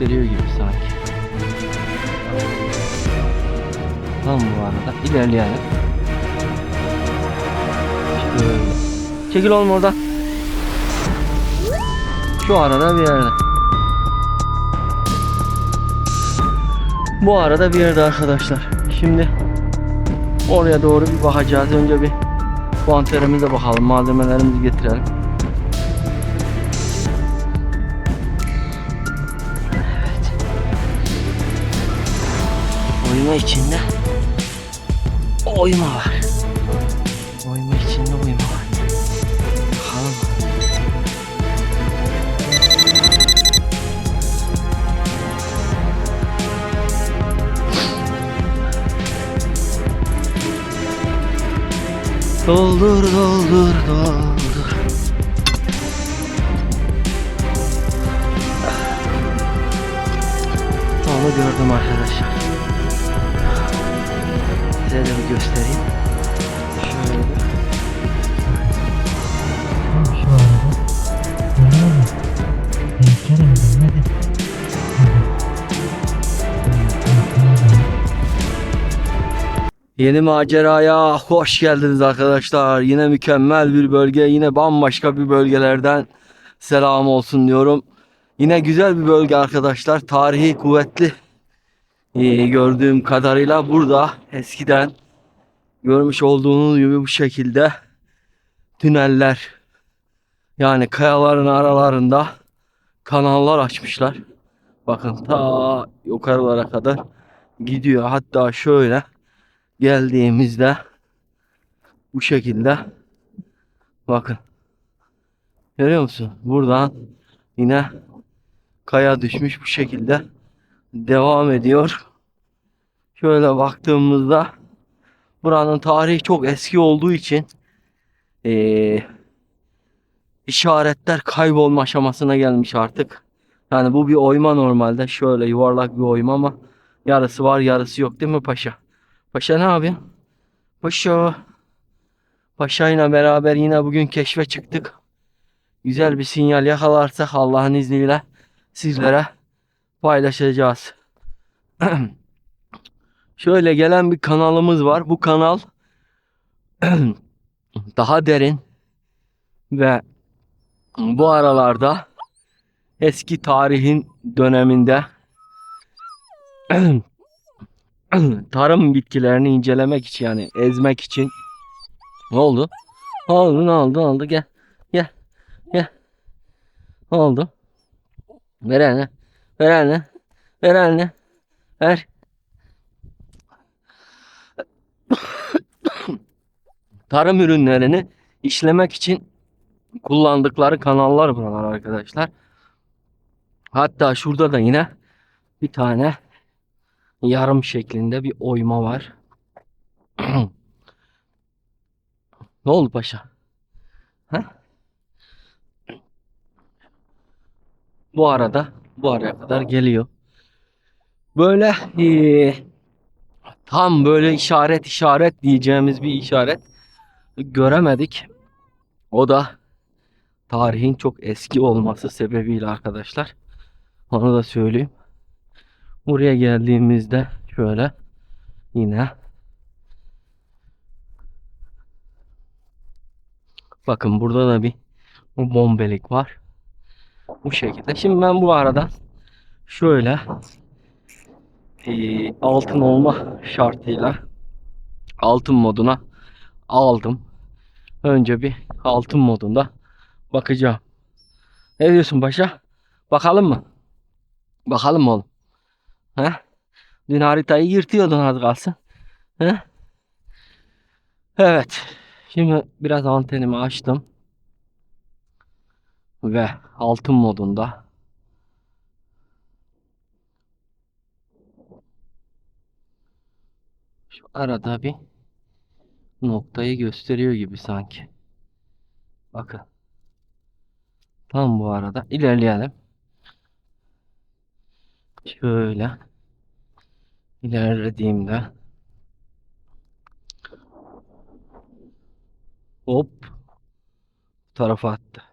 gösteriyor gibi sanki. Tam bu arada ilerleyelim. Şöyle. Çekil oğlum oradan. Şu arada bir yerde. Bu arada bir yerde arkadaşlar. Şimdi oraya doğru bir bakacağız. Önce bir puanterimize bakalım. Malzemelerimizi getirelim. Oyma içinde oyma var. Oyma içinde oyma var. Bakalım. Doldur doldur doldur. Onu gördüm arkadaşlar. Size de bir göstereyim. Şöyle. Şu. Yeni maceraya hoş geldiniz arkadaşlar. Yine mükemmel bir bölge, yine bambaşka bir bölgelerden selam olsun diyorum. Yine güzel bir bölge arkadaşlar. Tarihi kuvvetli Ee, gördüğüm kadarıyla burada eskiden görmüş olduğunuz gibi bu şekilde tüneller yani kayaların aralarında kanallar açmışlar. Bakın ta yukarılara kadar gidiyor. Hatta şöyle geldiğimizde bu şekilde bakın görüyor musun? Buradan yine kaya düşmüş bu şekilde devam ediyor. Şöyle baktığımızda buranın tarihi çok eski olduğu için eee, işaretler kaybolma aşamasına gelmiş artık. Yani bu bir oyma normalde. Şöyle yuvarlak bir oyma ama yarısı var yarısı yok değil mi paşa? Paşa ne yapıyorsun? Paşa. Paşa'yla beraber yine bugün keşfe çıktık. Güzel bir sinyal yakalarsak Allah'ın izniyle sizlere paylaşacağız. Şöyle gelen bir kanalımız var. Bu kanal daha derin ve bu aralarda eski tarihin döneminde tarım bitkilerini incelemek için yani ezmek için ne oldu? Ne oldu? Ne oldu? Ne oldu? Gel. Gel. Gel. Ne oldu? Ver eline. Ver eline. Ver eline. Ver. Tarım ürünlerini işlemek için kullandıkları kanallar buralar arkadaşlar. Hatta şurada da yine bir tane yarım şeklinde bir oyma var. ne oldu paşa? Ha? Bu arada bu araya kadar geliyor. Böyle eee, tam böyle işaret işaret diyeceğimiz bir işaret göremedik. O da tarihin çok eski olması sebebiyle arkadaşlar. Onu da söyleyeyim. Buraya geldiğimizde şöyle yine bakın burada da bir bombelik var. Bu şekilde. Şimdi ben bu arada şöyle eee, altın olma şartıyla altın moduna aldım. Önce bir altın modunda bakacağım. Ne diyorsun paşa? Bakalım mı? Bakalım mı oğlum? He? Dün haritayı yırtıyordun az kalsın. He? Evet. Şimdi biraz antenimi açtım. Ve altın modunda. Şu arada bir noktayı gösteriyor gibi sanki. Bakın. Tam bu arada ilerleyelim. Şöyle ilerlediğimde hop tarafa attı.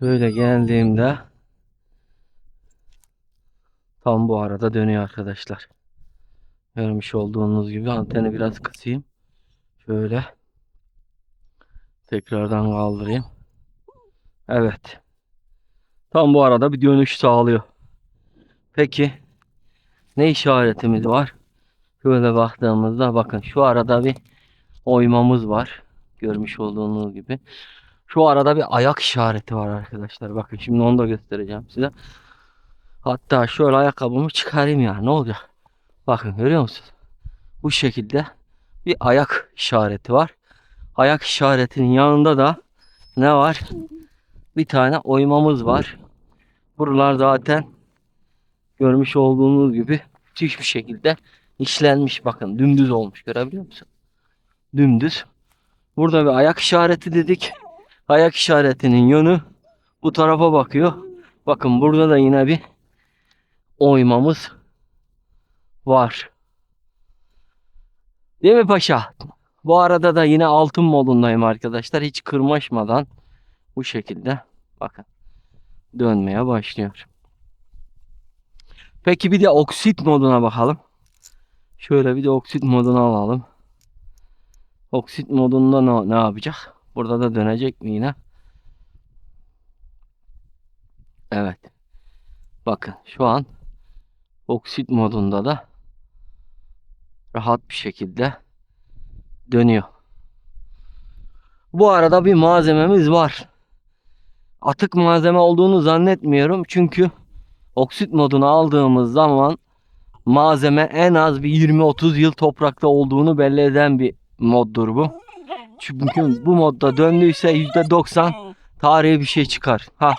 Böyle geldiğimde Tam bu arada dönüyor arkadaşlar. Görmüş olduğunuz gibi anteni biraz kısayım. Şöyle. Tekrardan kaldırayım. Evet. Tam bu arada bir dönüş sağlıyor. Peki ne işaretimiz var? Şöyle baktığımızda bakın şu arada bir oymamız var. Görmüş olduğunuz gibi. Şu arada bir ayak işareti var arkadaşlar. Bakın şimdi onu da göstereceğim size. Hatta şöyle ayakkabımı çıkarayım ya ne olacak? Bakın görüyor musunuz? Bu şekilde bir ayak işareti var. Ayak işaretinin yanında da ne var? Bir tane oymamız var. Buralar zaten görmüş olduğunuz gibi müthiş bir şekilde işlenmiş. Bakın dümdüz olmuş görebiliyor musun? Dümdüz. Burada bir ayak işareti dedik. Ayak işaretinin yönü bu tarafa bakıyor. Bakın burada da yine bir oymamız var. Değil mi paşa? Bu arada da yine altın modundayım arkadaşlar. Hiç kırmaşmadan bu şekilde bakın dönmeye başlıyor. Peki bir de oksit moduna bakalım. Şöyle bir de oksit modunu alalım. Oksit modunda ne, ne yapacak? Burada da dönecek mi yine? Evet. Bakın şu an oksit modunda da rahat bir şekilde dönüyor. Bu arada bir malzememiz var. Atık malzeme olduğunu zannetmiyorum. Çünkü oksit modunu aldığımız zaman malzeme en az bir 20-30 yıl toprakta olduğunu belli eden bir moddur bu. Çünkü bu modda döndüyse %90 tarihi bir şey çıkar. Ha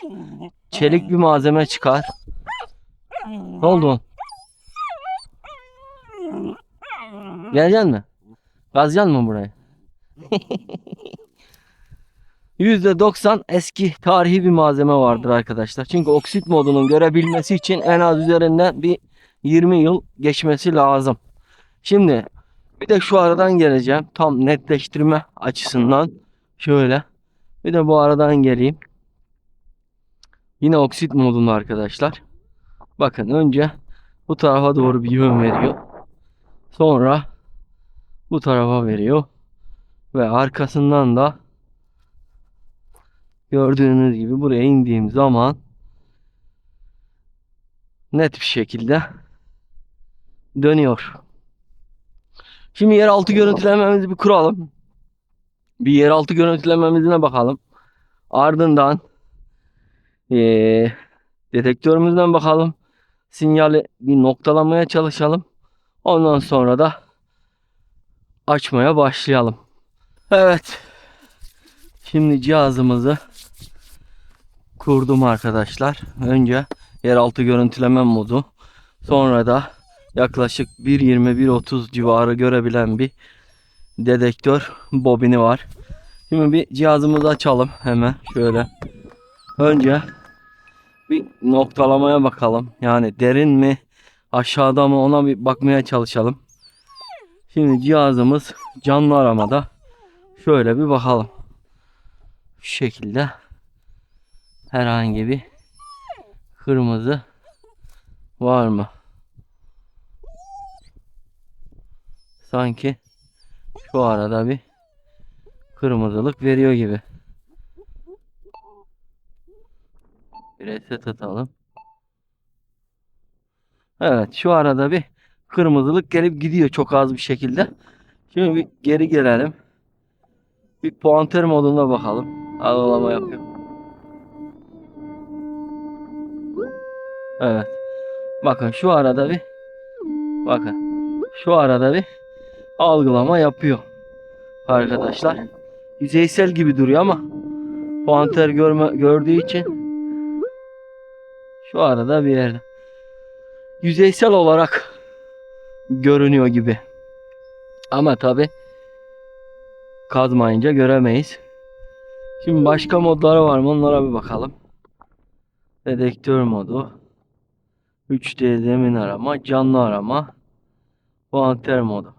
çelik bir malzeme çıkar. Ne oldu? Geleceksin mi? Gazacaksın mı buraya? %90 eski tarihi bir malzeme vardır arkadaşlar. Çünkü oksit modunun görebilmesi için en az üzerinden bir 20 yıl geçmesi lazım. Şimdi bir de şu aradan geleceğim. Tam netleştirme açısından. Şöyle. Bir de bu aradan geleyim. Yine oksit modunda arkadaşlar. Bakın önce bu tarafa doğru bir yön veriyor. Sonra bu tarafa veriyor. Ve arkasından da gördüğünüz gibi buraya indiğim zaman net bir şekilde dönüyor. Şimdi yeraltı görüntülememizi bir kuralım. Bir yeraltı görüntülememizine bakalım. Ardından eee dedektörümüzden bakalım. Sinyali bir noktalamaya çalışalım. Ondan sonra da açmaya başlayalım. Evet. Şimdi cihazımızı kurdum arkadaşlar. Önce yeraltı görüntüleme modu. Sonra da yaklaşık 1.20-1.30 civarı görebilen bir dedektör bobini var. Şimdi bir cihazımızı açalım hemen şöyle. Önce bir noktalamaya bakalım. Yani derin mi aşağıda mı ona bir bakmaya çalışalım. Şimdi cihazımız canlı aramada. Şöyle bir bakalım. Şu şekilde herhangi bir kırmızı var mı? Sanki şu arada bir kırmızılık veriyor gibi. Bir reset atalım. Evet şu arada bir kırmızılık gelip gidiyor çok az bir şekilde. Şimdi bir geri gelelim. Bir puanter moduna bakalım. Ağlama yapıyor. Evet. Bakın şu arada bir bakın şu arada bir algılama yapıyor. Arkadaşlar. Yüzeysel gibi duruyor ama puanter görme, gördüğü için şu arada bir yerde. Yüzeysel olarak görünüyor gibi. Ama tabi kazmayınca göremeyiz. Şimdi başka modları var mı onlara bir bakalım. Dedektör modu. 3D zemin arama, canlı arama, puanter modu.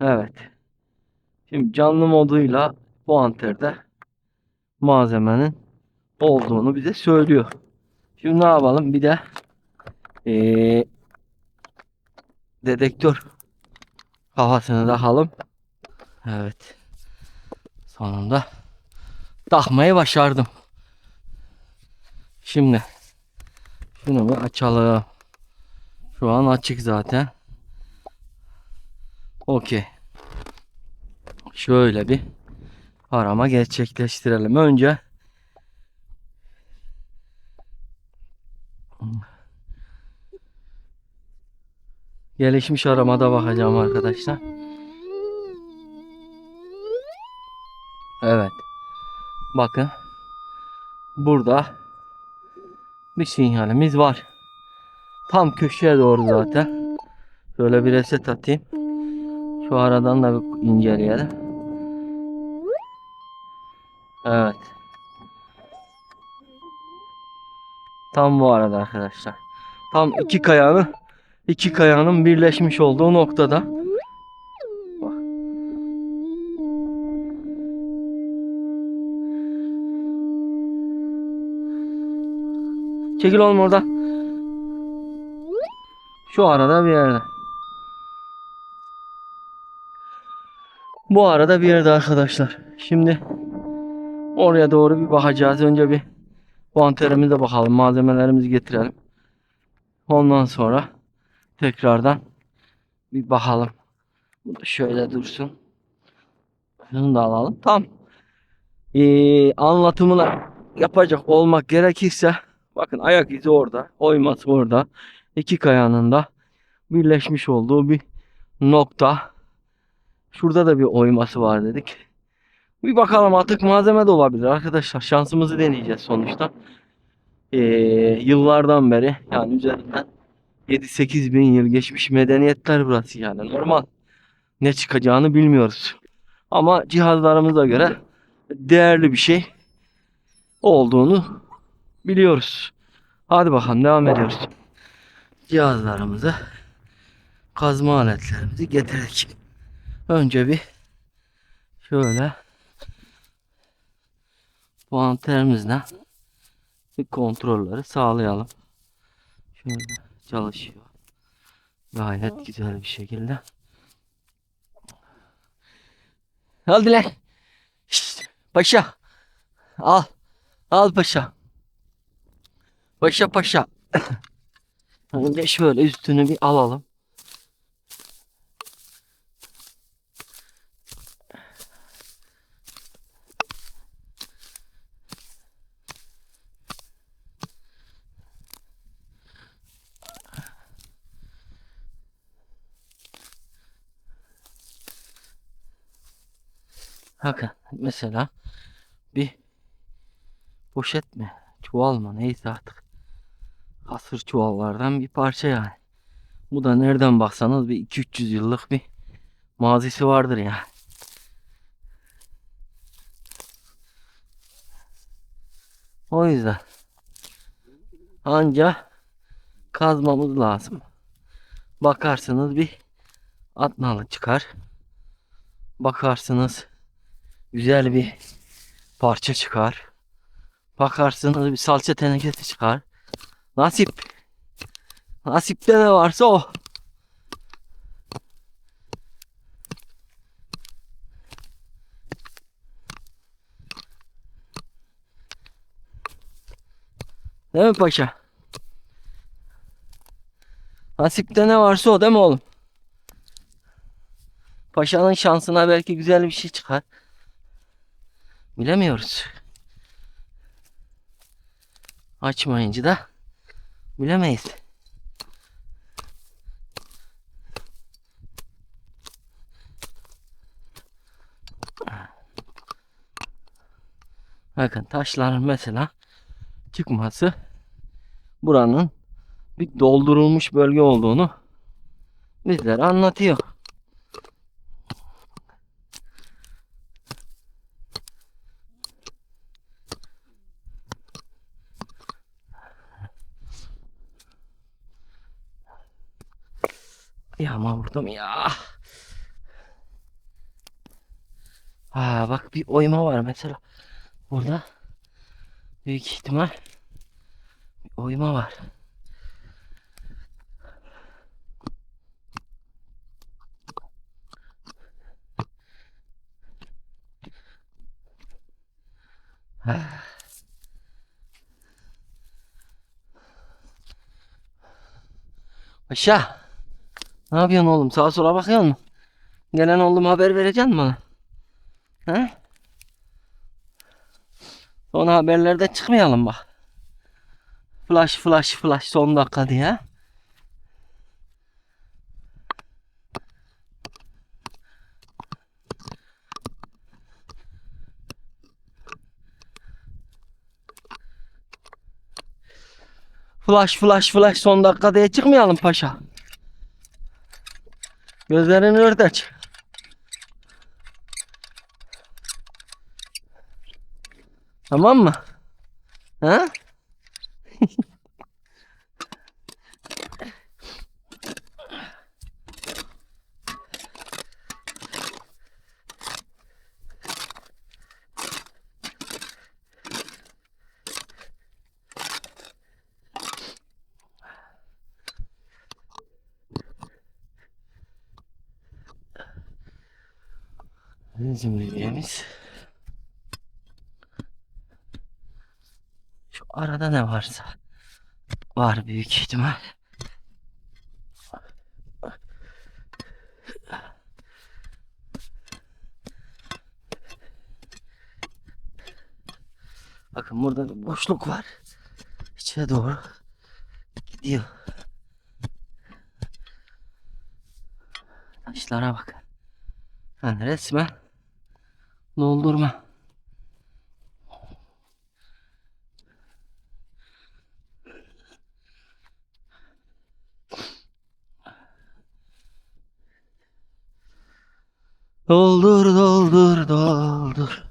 Evet. Şimdi canlı moduyla puanterde malzemenin olduğunu bize söylüyor. Şimdi ne yapalım? Bir de Ee, dedektör kafasını takalım. Evet. Sonunda takmayı başardım. Şimdi şunu bir açalım. Şu an açık zaten. Okey. Şöyle bir arama gerçekleştirelim. Önce gelişmiş aramada bakacağım arkadaşlar. Evet. Bakın. Burada bir sinyalimiz var. Tam köşeye doğru zaten. Şöyle bir reset atayım. Şu aradan da bir inceleyelim. Evet. Tam bu arada arkadaşlar. Tam iki kayanın iki kayanın birleşmiş olduğu noktada. Çekil oğlum oradan. Şu arada bir yerde. Bu arada bir yerde arkadaşlar. Şimdi oraya doğru bir bakacağız. Önce bir vanterimize bakalım. Malzemelerimizi getirelim. Ondan sonra tekrardan bir bakalım. Bu da şöyle dursun. Şunu da alalım. Tam ee, anlatımını yapacak olmak gerekirse bakın ayak izi orada. Oyması orada. İki kayanın da birleşmiş olduğu bir nokta. Şurada da bir oyması var dedik. Bir bakalım atık malzeme de olabilir arkadaşlar. Şansımızı deneyeceğiz sonuçta. Ee, yıllardan beri yani üzerinden 7-8 bin yıl geçmiş medeniyetler burası yani normal. Ne çıkacağını bilmiyoruz. Ama cihazlarımıza göre değerli bir şey olduğunu biliyoruz. Hadi bakalım devam ediyoruz. Cihazlarımızı kazma aletlerimizi getirdik. Önce bir şöyle puanterimizle bir kontrolleri sağlayalım. Şöyle çalışıyor. Gayet güzel bir şekilde. Lan. Şşt, paşa. Al. Al paşa. Paşa paşa. Önce şöyle üstünü bir alalım. Bakın mesela bir poşet mi çuval mı neyse artık hasır çuvallardan bir parça yani. Bu da nereden baksanız bir 2-300 yıllık bir mazisi vardır yani. O yüzden anca kazmamız lazım. Bakarsınız bir atnalı çıkar. Bakarsınız güzel bir parça çıkar. Bakarsınız bir salça tenekesi çıkar. Nasip. Nasipte ne varsa o. Değil mi paşa? Nasipte ne varsa o değil mi oğlum? Paşanın şansına belki güzel bir şey çıkar. Bilemiyoruz. Açmayınca da bilemeyiz. Bakın taşların mesela çıkması buranın bir doldurulmuş bölge olduğunu bizlere anlatıyor. Yağma vurdum ya. Aa, bak bir oyma var mesela. Burada büyük ihtimal bir oyma var. Ah. Aşağı. Ne yapıyorsun oğlum? Sağa sola bakıyor musun? Gelen oğlum haber vereceksin bana? He? Sonra haberlerde çıkmayalım bak. Flash flash flash son dakika diye. Flash flash flash son dakika diye çıkmayalım paşa. Gözlerini ört aç. Tamam mı? Ha? Bizim hediyemiz. Şu arada ne varsa var büyük ihtimal. Bakın burada bir boşluk var. İçine doğru gidiyor. Taşlara bak. Yani resmen doldurma. Doldur doldur doldur.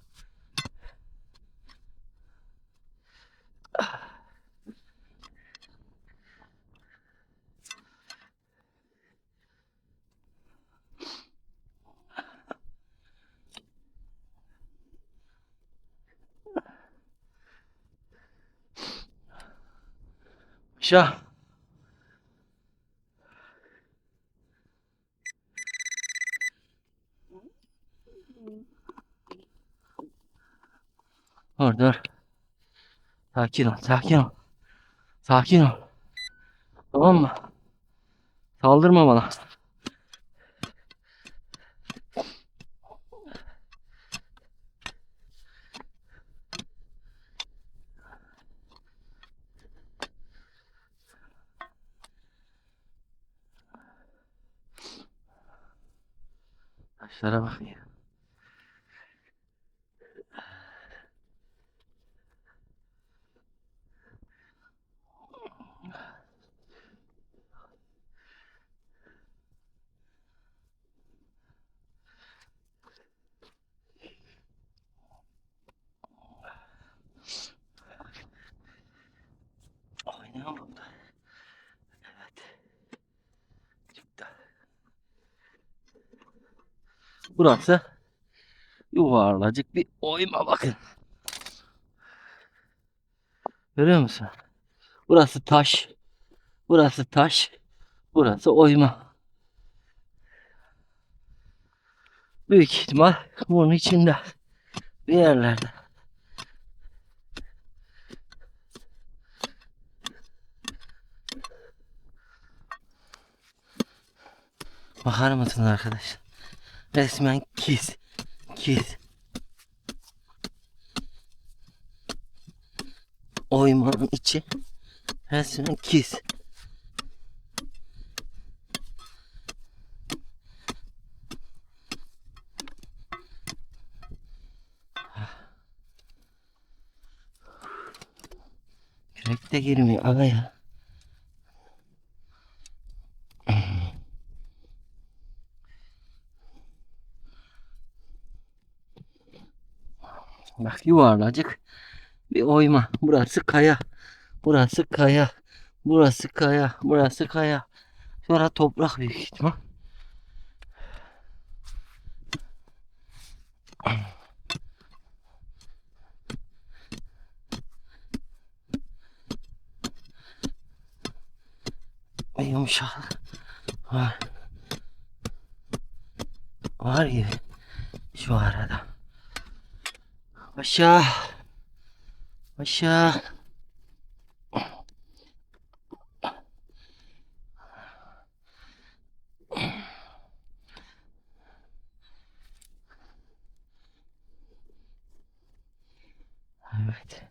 Şah. Dur dur. Sakin ol, sakin ol. Sakin ol. Tamam mı? Saldırma bana. Taşlara bak ya. Burada. Evet. Çıktı. Burası yuvarlacık bir oyma bakın. Görüyor musun? Burası taş. Burası taş. Burası oyma. Büyük ihtimal bunun içinde bir yerlerde. Bakar mısınız arkadaşlar? Resmen kiz. Kiz. Oymanın içi resmen kiz. Kürek de girmiyor aga ya. Bak yuvarlacık bir oyma. Burası kaya. Burası kaya. Burası kaya. Burası kaya. Sonra toprak büyük ihtimal. Yumuşak var. Var gibi şu arada. Paşa. Paşa. Evet.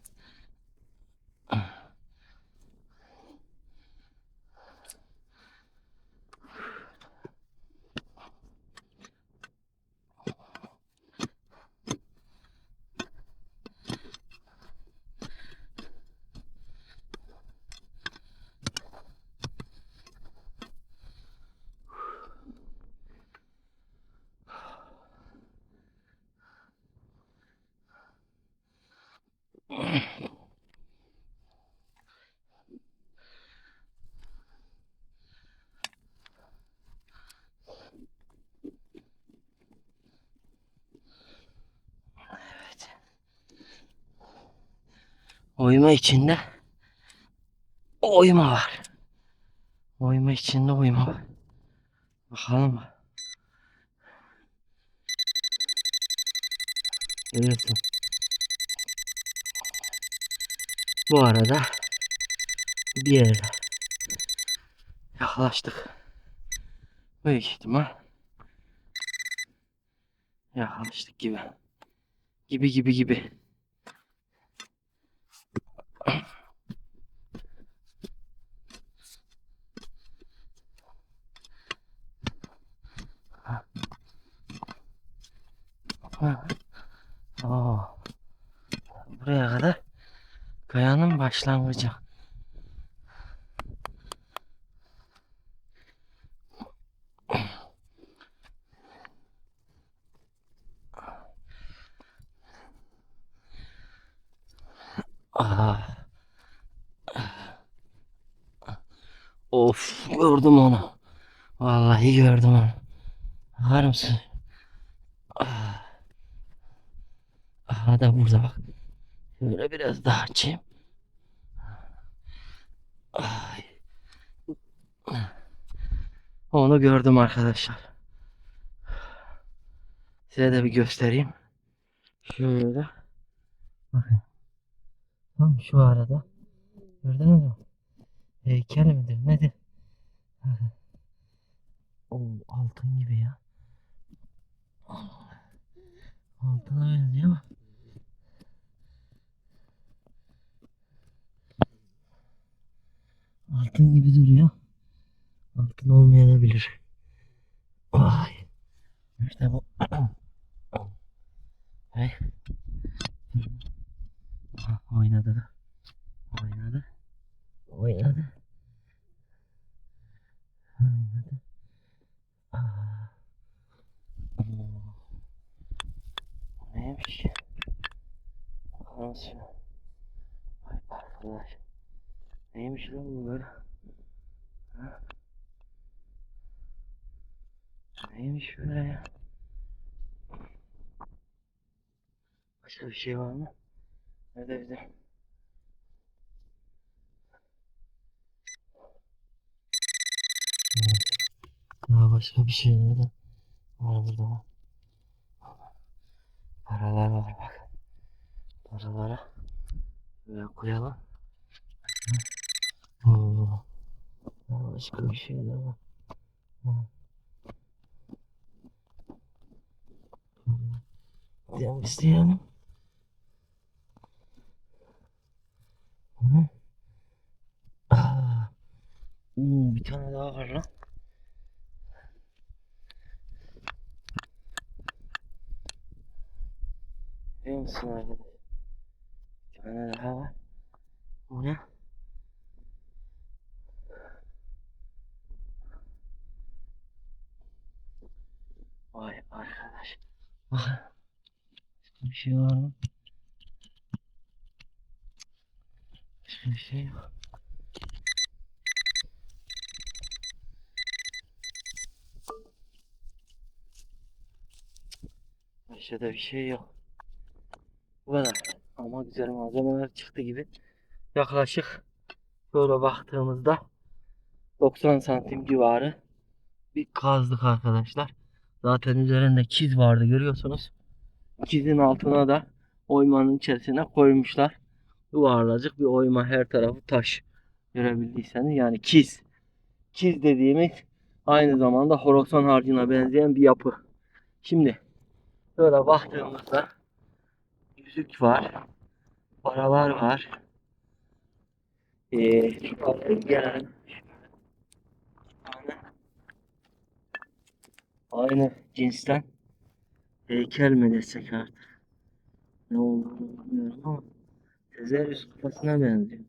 Oyma içinde oyma var. Oyma içinde oyma var. Bakalım. Görüyorsun. Bu arada bir yere yaklaştık. Büyük ihtimal yaklaştık gibi. Gibi gibi gibi. Aa. Buraya kadar kayanın başlangıcı. Aa. Of gördüm onu. Vallahi gördüm onu. Bakar mısın? Ah. Aha da burada bak. Şöyle biraz daha açayım. Ay. Onu gördüm arkadaşlar. Size de bir göstereyim. Şöyle. Bakın. Tam şu arada. Gördünüz mü? Heykel midir nedir? Oo, altın gibi ya. Altına benziyor ama. Altın gibi duruyor. Altın olmayabilir. Vay. İşte bu. Hey. Aha, oynadı da. Oynadı. Oynadı. Aa. Oo. Neymiş? Nasıl? Vay arkadaş. Neymiş lan bu böyle? Ha? Neymiş böyle ya? Başka bir şey var mı? Nerede bize? Daha başka bir şeyler de var burada. Paralar var bak. Paralara böyle koyalım. Başka bir şey de var. Hı. Gidelim isteyelim. Hı? Aa. Oo, bir tane daha var lan. Biliyor musun arkadaş? Bir tane daha var. Bu ne? Vay arkadaş. Bak. Başka bir şey var mı? Başka bir şey yok. Başka da bir şey yok. Güzel malzemeler çıktı gibi. Yaklaşık böyle baktığımızda 90 santim civarı bir kazdık arkadaşlar. Zaten üzerinde kiz vardı görüyorsunuz. Kizin altına da oymanın içerisine koymuşlar. yuvarlacık bir oyma her tarafı taş. Görebildiyseniz yani kiz. Kiz dediğimiz aynı zamanda horasan harcına benzeyen bir yapı. Şimdi böyle baktığımızda yüzük var. Paralar var. Ee, tane aynı cinsten heykel mi desek artık. Ne olduğunu bilmiyorum ama Tezerius kafasına benziyor.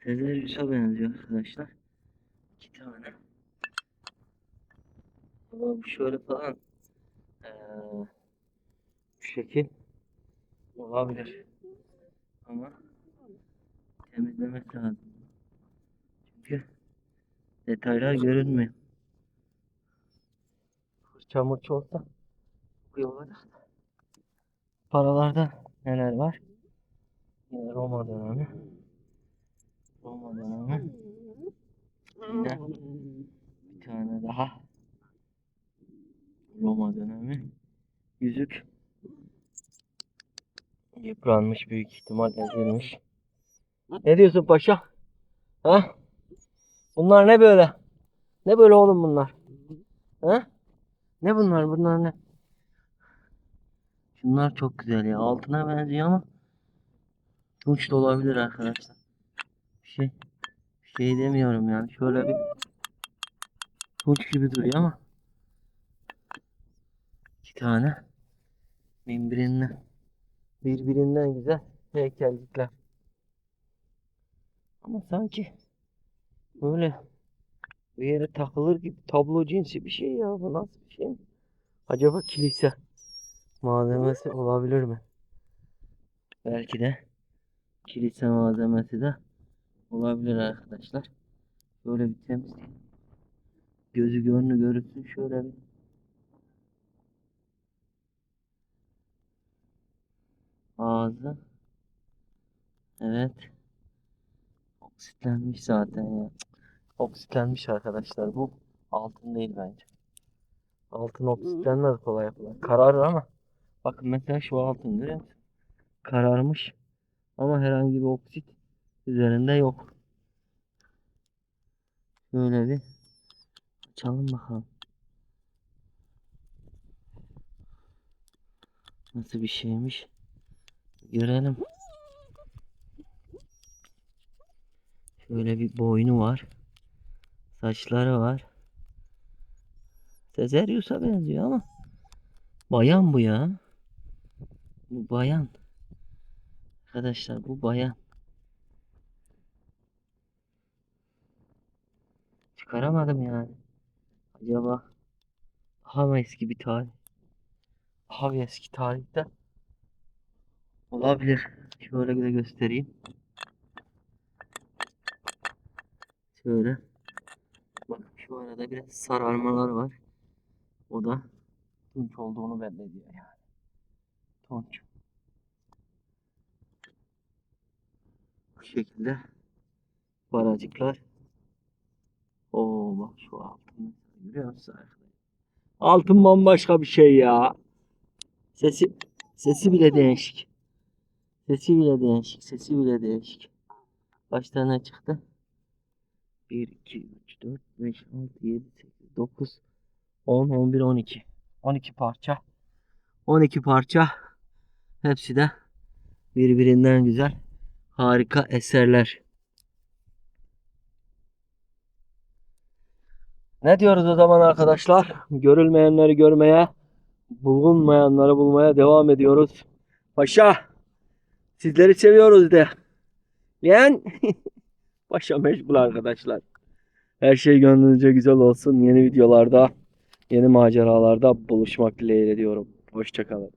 Tezerius'a benziyor arkadaşlar. İki tane. Ama bu şöyle falan ee, bu şekil olabilir. Ama temizlemek lazım. Çünkü detaylar görünmüyor. Fırça mırça olsa bu yola da. Paralarda neler var? Yine Roma dönemi. Roma dönemi. Yine bir tane daha. Roma dönemi. Yüzük. Yıpranmış büyük ihtimal ezilmiş. Ne diyorsun paşa? Ha? Bunlar ne böyle? Ne böyle oğlum bunlar? Ha? Ne bunlar? Bunlar ne? Şunlar çok güzel ya. Altına benziyor ama tunç da olabilir arkadaşlar. Bir şey bir şey demiyorum yani. Şöyle bir tunç gibi duruyor ama iki tane birbirinden birbirinden güzel heykelcikler. Ama sanki böyle bir yere takılır gibi tablo cinsi bir şey ya. Bu nasıl bir şey? Acaba kilise malzemesi olabilir mi? Belki de kilise malzemesi de olabilir arkadaşlar. Şöyle bir temizleyelim. Gözü gönlü görürsün şöyle bir. Ağzı. Evet. Oksitlenmiş zaten ya. Oksitlenmiş arkadaşlar bu. Altın değil bence. Altın oksitlenmez kolay kolay. Kararır ama. Bakın mesela şu altın görüyor musun? Kararmış. Ama herhangi bir oksit üzerinde yok. Şöyle bir açalım bakalım. Nasıl bir şeymiş? Görelim. Şöyle bir boynu var. Saçları var. Sezerius'a benziyor ama bayan bu ya. Bu bayan. Arkadaşlar bu bayan. Çıkaramadım yani. Acaba daha mı eski bir tarih? Daha bir eski tarihte olabilir. Şöyle de göstereyim. Şöyle. Bak şu arada biraz sararmalar var. O da tunç olduğunu belli ediyor yani. Tunç. Bu şekilde baracıklar. Oo bak şu altın. Görüyor musun arkadaşlar? Altın bambaşka bir şey ya. Sesi sesi bile değişik. Sesi bile değişik. Sesi bile değişik. Tane çıktı? 1, 2, 3, 4, 5, 6, 7, 8, 9, 10, 11, 12. 12 parça. 12 parça. Hepsi de birbirinden güzel. Harika eserler. Ne diyoruz o zaman arkadaşlar? Görülmeyenleri görmeye, bulunmayanları bulmaya devam ediyoruz. Paşa, sizleri seviyoruz de. Leğen. Paşa meşgul arkadaşlar. Her şey gönlünüzce güzel olsun. Yeni videolarda, yeni maceralarda buluşmak dileğiyle diyorum. Hoşçakalın.